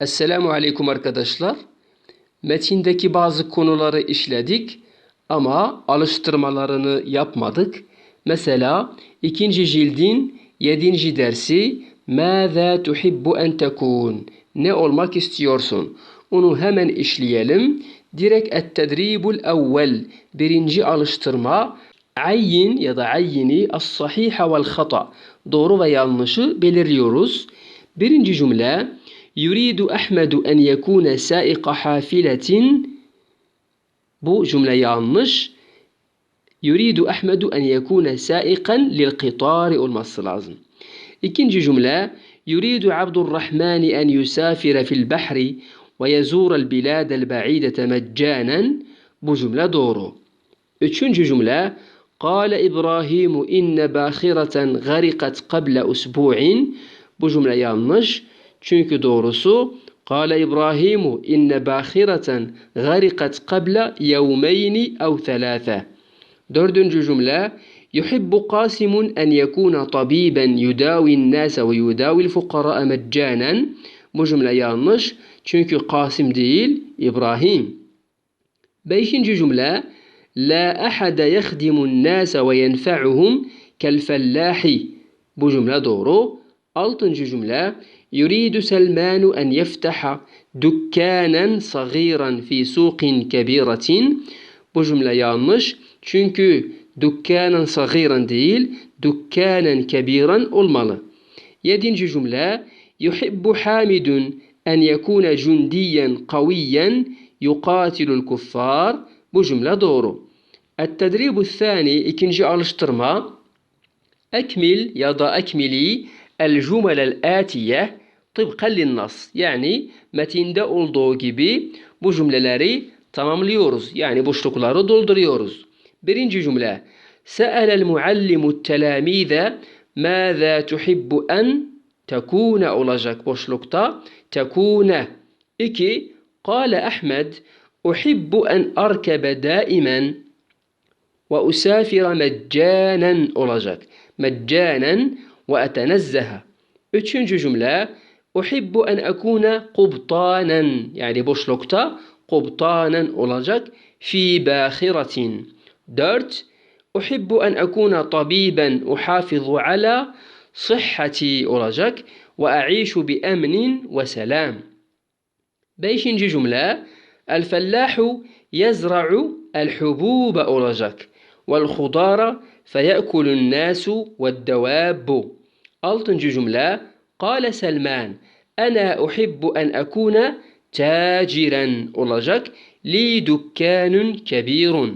Esselamu Aleyküm arkadaşlar. Metindeki bazı konuları işledik ama alıştırmalarını yapmadık. Mesela ikinci cildin yedinci dersi ماذا تحب أن تكون? Ne olmak istiyorsun? Onu hemen işleyelim. Direkt et-tedribul evvel. Birinci alıştırma. Ayyin ya da ayyini as-sahiha vel hata. Doğru ve yanlışı belirliyoruz. Birinci cümle. يريد أحمد أن يكون سائق حافلة. بو جملة يانش يريد أحمد أن يكون سائقا للقطار المصر لازم جي جملة. يريد عبد الرحمن أن يسافر في البحر ويزور البلاد البعيدة مجانا. بو جملة دورو إتشنج جملة. قال إبراهيم إن باخرة غرقت قبل أسبوع. بو جملة يانش Çünkü doğrusu قَالَ إِبْرَاهِيمُ اِنَّ بَاخِرَةً غَرِقَتْ قَبْلَ يَوْمَيْنِ اَوْ ثلاثة. Dördüncü cümle يحب قاسم أن يكون طبيبا يداوي الناس ويداوي الفقراء مجانا. Bu يانش yanlış قاسم ديل إبراهيم. Beşinci cümle لا أحد يخدم الناس وينفعهم كالفلاح. بجملة دورو. doğru Altıncı يريد سلمان أن يفتح دكانا صغيرا في سوق كبيرة. بجملة يانش çünkü دكانا صغيرا ديل دكانا كبيرا olmalı يدين جملة يحب حامد أن يكون جنديا قويا يقاتل الكفار. بجملة دورو. التدريب الثاني ikinci alıştırma أكمل يضا أكملي الجمل الآتية. Tıbkan linnas yani metinde olduğu gibi bu cümleleri tamamlıyoruz. Yani boşlukları dolduruyoruz. Birinci cümle سأل المعلم التلاميذ ماذا تحب أن tekune olacak boşlukta tekune. İki, قال أحمد أحب أن أركب دائما وأسافر مجانا olacak. مجانا وأتنزه. Üçüncü cümle أحب أن أكون قبطانا yani boşlukta قبطانا olacak. في باخرة. Dört أحب أن أكون طبيبا أحافظ على صحتي olacak. وأعيش بأمن وسلام. Beşinci cümle الفلاح يزرع الحبوب olacak. والخضار فيأكل الناس والدواب. Altıncı cümle قال سلمان أنا أحب أن أكون تاجرا olacak. لي دكان كبير.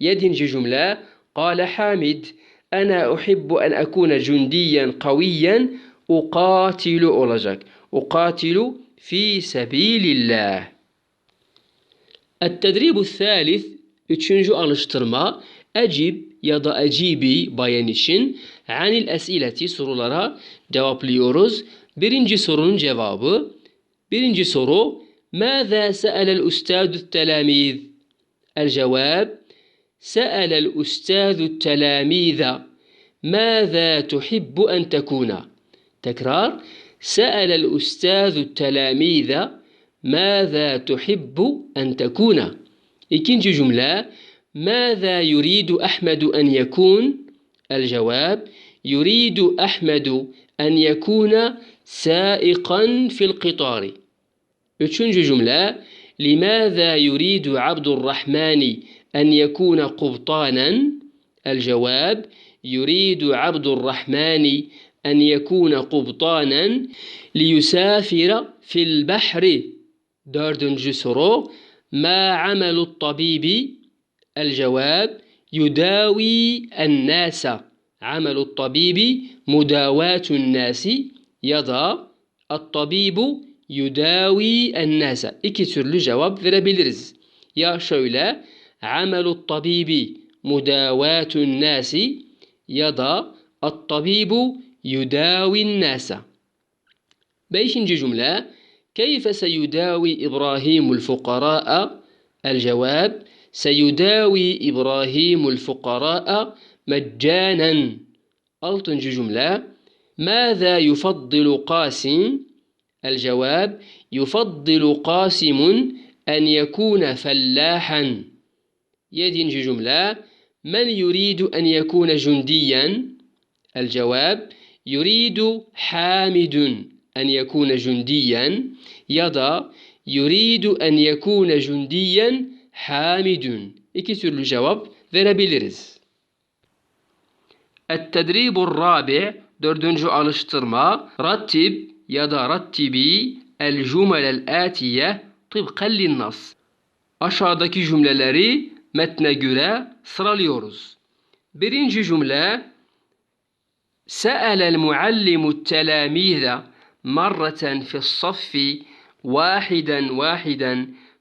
Yedinci cümle قال حامد أنا أحب أن أكون جنديا قويا أقاتل olacak. أقاتل في سبيل الله. التدريب الثالث üçüncü alıştırma ecib ya da ecibi bayan için anil esileti sorulara cevaplıyoruz. Birinci sorunun cevabı birinci soru ماذا سأل الأستاذ التلاميذ؟ الجواب. سأل الأستاذ التلاميذ. ماذا تحب أن تكون؟ تكرار. سأل الأستاذ التلاميذ. ماذا تحب أن تكون؟ إكنج جملة. ماذا يريد أحمد أن يكون؟ الجواب يريد أحمد أن يكون سائقا في القطار. Üçüncü cümle لماذا يريد عبد الرحمن أن يكون قبطانا؟ الجواب يريد عبد الرحمن أن يكون قبطانا ليسافر في البحر. dördüncü soru ما عمل الطبيب؟ الجواب يداوي الناس. عمل الطبيب مداواة الناس. يضا الطبيب يداوي الناس. أكتر لجواب فيرابيلرز يا شويلة عمل الطبيب مداواة الناس. يضا الطبيب يداوي الناس. بيشنج جملة. كيف سيداوي إبراهيم الفقراء؟ الجواب سيداوي إبراهيم الفقراء مجانا. Altıncı cümle ماذا يفضل قاسم؟ الجواب يفضل قاسم أن يكون فلاحا. يدينجي جملة. من يريد أن يكون جنديا؟ الجواب يريد حامد أن يكون جنديا. يضع يريد أن يكون جنديا حامد إكي الجواب verebiliriz. التدريب الرابع dördüncü alıştırma رتب ya da rattibi el cumlel atiye tıbkan linnas. Aşağıdaki cümleleri metne göre sıralıyoruz. Birinci cümle سأل المعلم التلاميذ مرة في الصف واحدا واحدا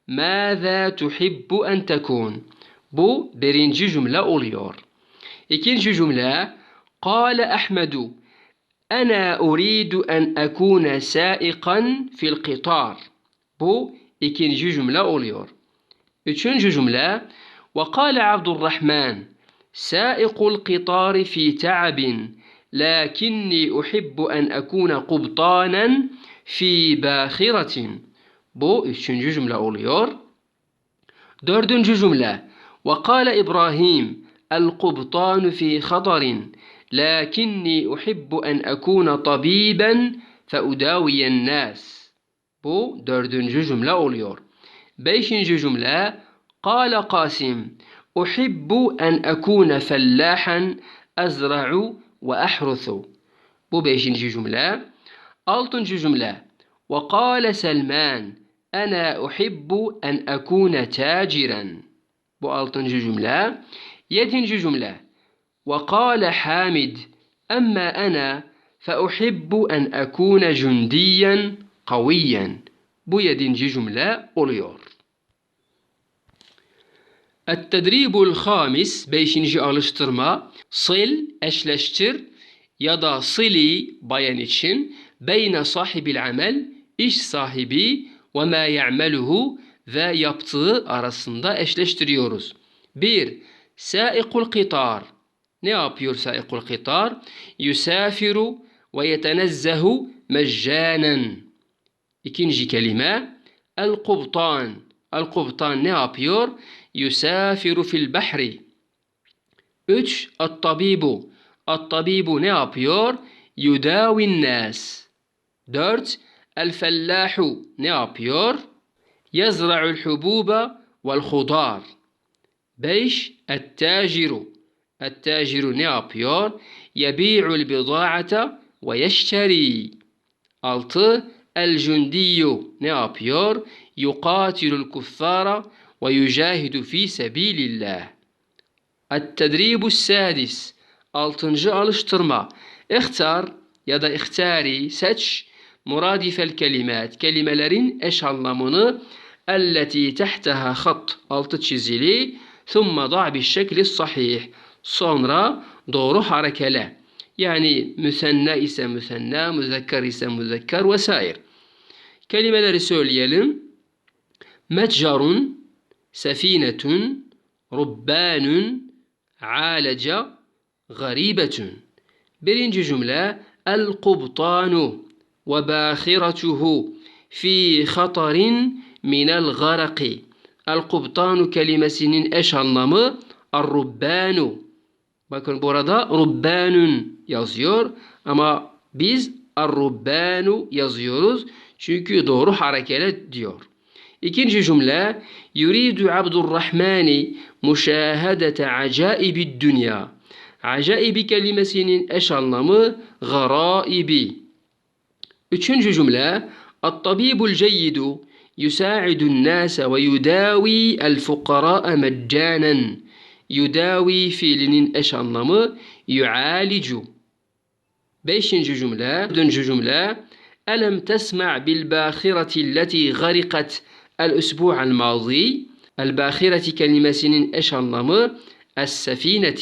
ماذا تحب أن تكون Bu birinci cümle oluyor. İkinci cümle قال أحمد أنا أريد أن أكون سائقا في القطار Bu ikinci cümle oluyor. Üçüncü cümle وقال عبد الرحمن سائق القطار في تعب لكني أحب أن أكون قبطانا في باخرة Bu üçüncü cümle oluyor. Dördüncü cümle وقال إبراهيم القبطان في خطر لكني أحب أن أكون طبيبا فأداوي الناس Bu dördüncü cümle oluyor. Beşinci cümle قال قاسم أحب أن أكون فلاحا أزرع وأحرث Bu beşinci cümle. Altıncı cümle وقال سلمان أنا أحب أن أكون تاجرا. بو بألتن جملة. يدن جملة. وقال حامد أما أنا فأحب أن أكون جنديا قويا. بو بيدن جملة أوليور. التدريب الخامس بيشن جي ألشترما صل أشلشتر يدا صلي بيانيتشن بين صاحب العمل إش صاحبي؟ Ve ma ya'meluhu ve yaptığı arasında eşleştiriyoruz. 1. Sâikul kitar. Ne yapıyor sâikul kitar? Yusafiru ve yetenezzehu meccanen. İkinci kelime el-kubtan. El-kubtan ne yapıyor? Yusafiru fil bahri. 3. At-tabibu. At-tabibu ne yapıyor? Yudavin nas. 4. Ne yapıyor? يزرع الحبوب والخضار. بيش التاجر. التاجر نيابيور يبيع البضاعة ويشتري. ألت الجندي نيابيور يقاتل الكفار ويجاهد في سبيل الله. التدريب السادس. altıncı alıştırma اختار. da ihtari seç مرادف الكلمات كلمالرين إش اللامونو التي تحتها خط التشيزيلي ثم ضع بالشكل الصحيح. صنرا دورو حركلا يعني مثنى إسا مثنى مذكر إسا مذكر وسائر. كلمالر سوليالن متجر سفينة ربان عالج غريبة. برنج جملة القبطان. وباخرته في خطر من الغرق. القبطان كلمة سنين إيش الربان. بكون بوردا ربان يزيور. أما بيز الربان يزيوروز دور doğru ديور. diyor. جي جملة. يريد عبد الرحمن مشاهدة عجائب الدنيا. عجائب كلمة سنين إيش غرائبي Üçüncü cümle الطبيب الجيد يساعد الناس ويداوي الفقراء مجانا يداوي fiilinin eş anlamı yualicu. Beşinci cümle, dördüncü cümle ألم تسمع بالباخرة التي غرقت الأسبوع الماضي الباخرة kelimesinin eş anlamı السفينة.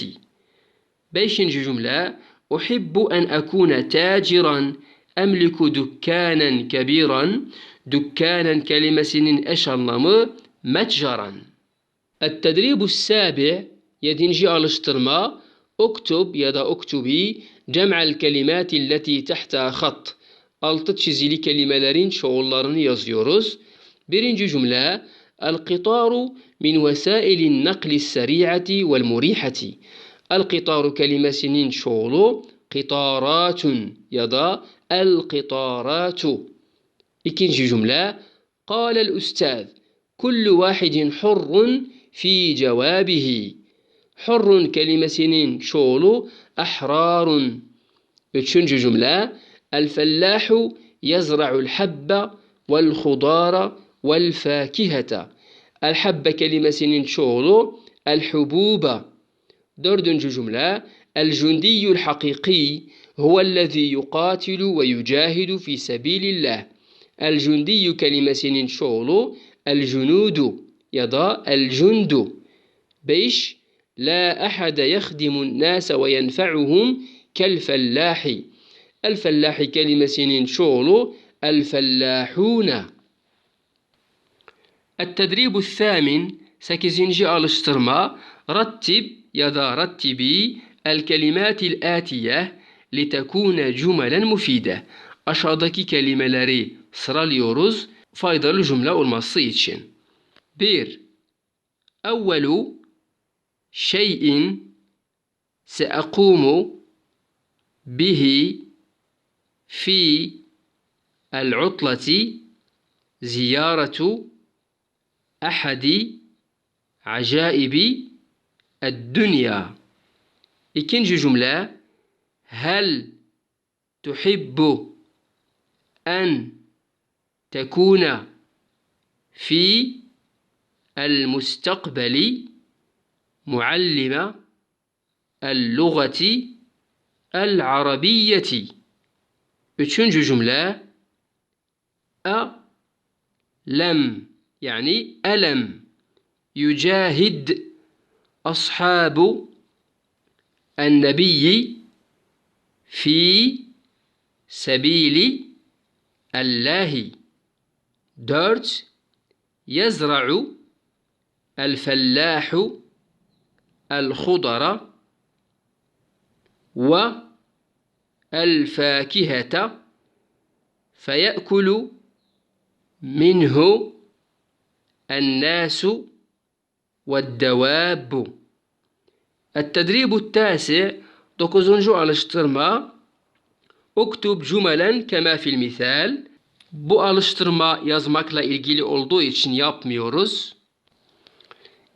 Beşinci cümle أحب أن أكون تاجرا أملك دكانا كبيرا دكانا كلمة سنين أشانلامي متجرا. التدريب السابع يدنجي ألشترما أكتب يدا أكتبي جمع الكلمات التي تحت خط. ألت تشيزيلي كلمة لارين شغلارن يزيوروز برنج جملة القطار من وسائل النقل السريعة والمريحة. القطار كلمة سنين شغلو قطارات يدا el-qitaratu. İkinci cümle قال الأستاذ كل واحد حر في جوابه. حر kelimesinin çoğulu أحرار. Üçüncü cümle الفلاح يزرع الحب والخضار والفاكهة. الحب kelimesinin çoğulu الحبوب. Dördüncü cümle الجندي الحقيقي هو الذي يقاتل ويجاهد في سبيل الله. الجندي kelimesinin çoğulu الجنود ya da الجند Beş لا أحد يخدم الناس وينفعهم كالفلاح. الفلاح كلمة شغل الفلاحون. التدريب الثامن سكزنجي alıştırma رتب da رتبي الكلمات الآتية لتكون جملا مفيدة aşağıdaki kelimeleri sıralıyoruz faydalı cümle olması için. 1. Evvelu شيء سأقوم به في العطلة زيارة أحد عجائب الدنيا إكنج جملة هل تحب أن تكون في المستقبل معلم اللغة العربية؟ Üçüncü cümle. a lem yani elem yücahid ashabu النبي في سبيل الله. dört يزرع الفلاح الخضر والفاكهة فيأكل منه الناس والدواب. التدريب التاسع dokuzuncu alıştırma Uktub cümelen kema fil misal. Bu alıştırma yazmakla ilgili olduğu için yapmıyoruz.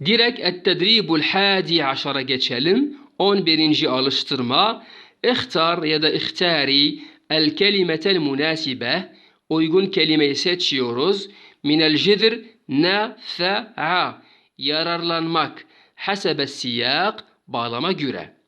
Direkt et-tedribul hadi aşara geçelim. 11. alıştırma. İhtar ya da ihtari el kelimetel münasibe. Uygun kelimeyi seçiyoruz. Minel cidir nafa'a. Yararlanmak. Hasebe siyak. Bağlama göre.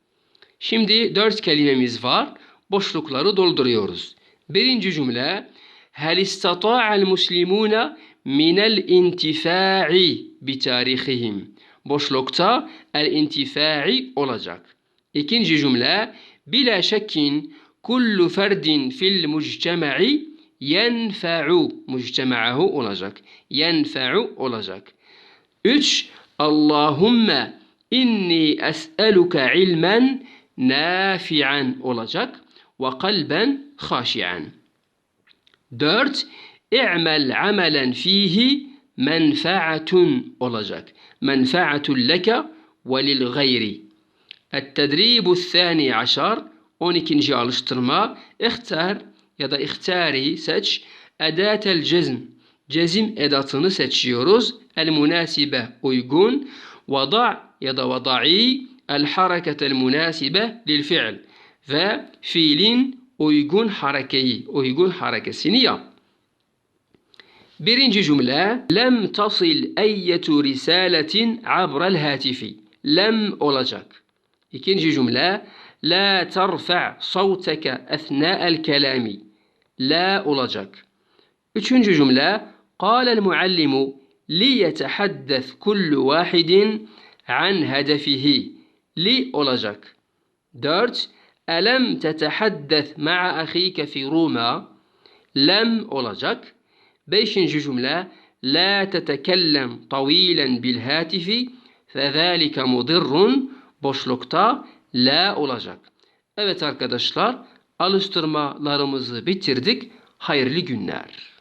Şimdi dört kelimemiz var. Boşlukları dolduruyoruz. Birinci cümle. Hel istata'al muslimuna minel intifa'i bi tarihihim. Boşlukta el intifa'i olacak. İkinci cümle bila şekkin kullu ferdin fil mujtema'i yenfa'u mujtema'ahu olacak. Yenfa'u olacak. Üç Allahümme inni es'eluke ilmen نافعا olacak ve kalben haşian. 4. اعمل عملا فيه منفعة olacak. منفعة لك وللغير. التدريب الثاني عشر 12. alıştırma اختار ya اختاري ساتش أداة الجزم جزم edatını seçiyoruz. المناسبة uygun وضع ya وضعي الحركة المناسبة للفعل. ففيلين أيقون حركي أيقون حركة سينية. برنج جملة لم تصل أي رسالة عبر الهاتف. لم أولجك. إكينجي جملة لا ترفع صوتك أثناء الكلام. لا أولجك. إكينجي جملة قال المعلم ليتحدث كل واحد عن هدفه. Li olacak. Dört Elem tetehaddes ma'a ahike fi Roma. Lem olacak. Beşinci cümle La tetekellem tavilen bil hatifi fezalike mudirrun boşlukta la olacak. Evet arkadaşlar alıştırmalarımızı bitirdik. Hayırlı günler.